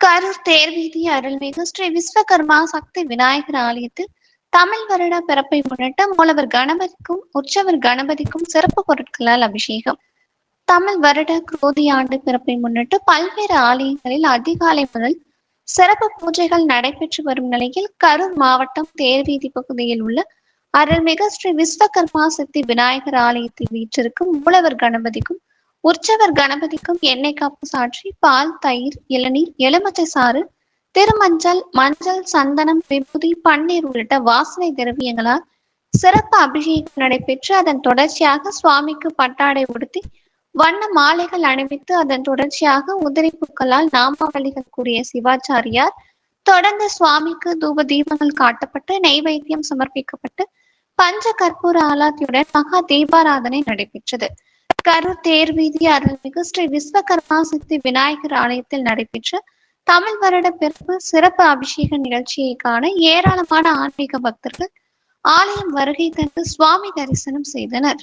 கரூர் தேர்வீதி அருள்மிகு ஸ்ரீ விஸ்வகர்மா சக்தி விநாயகர் ஆலயத்தில் தமிழ் வருட பிறப்பை முன்னிட்டு மூலவர் கணபதிக்கும் உற்சவர் கணபதிக்கும் சிறப்பு பொருட்களால் அபிஷேகம். தமிழ் வருட குரோதி ஆண்டு பிறப்பை முன்னிட்டு பல்வேறு ஆலயங்களில் அதிகாலை முதல் சிறப்பு பூஜைகள் நடைபெற்று வரும் நிலையில் கரூர் மாவட்டம் தேர்வீதி பகுதியில் உள்ள அருள்மிகு ஸ்ரீ விஸ்வகர்மா சக்தி விநாயகர் ஆலயத்தில் வீற்றிருக்கும் மூலவர் கணபதிக்கும் உற்சவர் கணபதிக்கும் எண்ணெய் காப்பு சாற்றி பால் தயிர் இளநீர் எலுமிச்சை சாறு திருமஞ்சள் மஞ்சள் சந்தனம் விபூதி பன்னீர் உள்ளிட்ட வாசனை திரவியங்களால் சிறப்பு அபிஷேகம் நடைபெற்று அதன் தொடர்ச்சியாக சுவாமிக்கு பட்டாடை உடுத்தி வண்ண மாலைகள் அணிவித்து அதன் தொடர்ச்சியாக உதிரி பூக்களால் நாமாவளிகள் கூறிய சிவாச்சாரியார் தொடர்ந்து சுவாமிக்கு தூப தீபங்கள் காட்டப்பட்டு நெய்வேத்தியம் சமர்ப்பிக்கப்பட்டு பஞ்ச கற்பூர ஆலாத்தியுடன் மகா தீபாராதனை நடைபெற்றது. கரூர் தேர்வீதி அருள்மிகு ஸ்ரீ விஸ்வகர்மா சித்தி விநாயகர் ஆலயத்தில் நடைபெற்ற தமிழ் வருட பிறப்பு சிறப்பு அபிஷேக நிகழ்ச்சியை காண ஏராளமான ஆன்மீக பக்தர்கள் ஆலயம் வருகை தந்து சுவாமி தரிசனம் செய்தனர்.